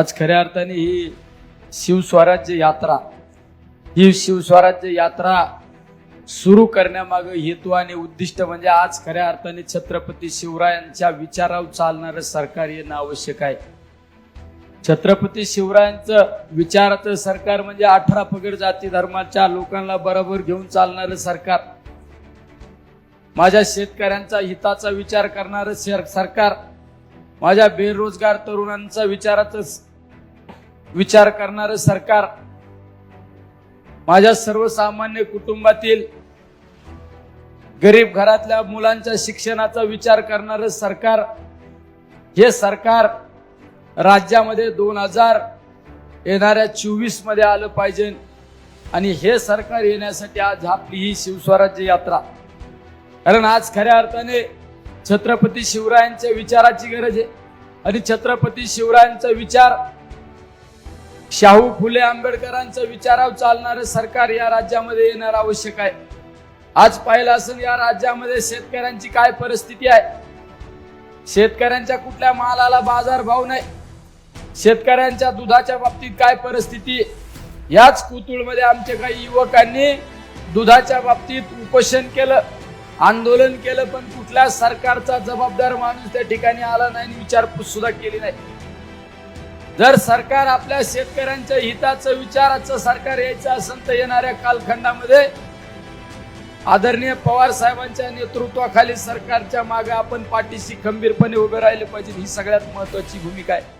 आज खऱ्या अर्थाने ही शिवस्वराज्य यात्रा ही शिवस्वराज्य यात्रा सुरू करण्यामागं हेतू आणि उद्दिष्ट म्हणजे आज खऱ्या अर्थाने छत्रपती शिवरायांच्या विचारावर चालणारं सरकार येणं आवश्यक आहे. छत्रपती शिवरायांचं विचाराचं सरकार म्हणजे अठरा पगड जाती धर्माच्या लोकांना बरोबर घेऊन चालणारं सरकार. माझ्या शेतकऱ्यांचा हिताचा विचार करणारं सरकार. माझ्या बेरोजगार तरुणांचा विचाराचं विचार करणारं सरकार माझ्या सर्वसामान्य कुटुंबातील गरीब घरातल्या मुलांच्या शिक्षणाचा विचार करणारं सरकार हे सरकार राज्यामध्ये दोन हजार येणाऱ्या चोवीसमध्ये आलं पाहिजे आणि हे सरकार येण्यासाठी आज आपली ही शिवस्वराज्य यात्रा. कारण आज खऱ्या अर्थाने छत्रपती शिवरायांच्या विचाराची गरज आहे आणि छत्रपती शिवरायांचा विचार शाहू फुले आंबेडकरांच्या विचारावर चालणारं सरकार या राज्यामध्ये येणार आवश्यक आहे. आज पाहिलं असेल या राज्यामध्ये शेतकऱ्यांची काय परिस्थिती आहे. शेतकऱ्यांच्या कुठल्या मालाला बाजार भाव नाही. शेतकऱ्यांच्या दुधाच्या बाबतीत काय परिस्थिती याच कुतुळमध्ये आमच्या काही युवकांनी दुधाच्या बाबतीत उपोषण केलं आंदोलन केलं पण कुठल्या सरकारचा जबाबदार माणूस त्या ठिकाणी आला नाही आणि विचारपूस सुद्धा केली नाही. जर सरकार आपल्या शेतकऱ्यांच्या हिताचं विचाराचं सरकार यायचं असेल तर येणाऱ्या कालखंडामध्ये आदरणीय पवार साहेबांच्या नेतृत्वाखाली सरकारच्या मागे आपण पाठीशी खंबीरपणे उभे राहिले पाहिजे ही सगळ्यात महत्वाची भूमिका आहे.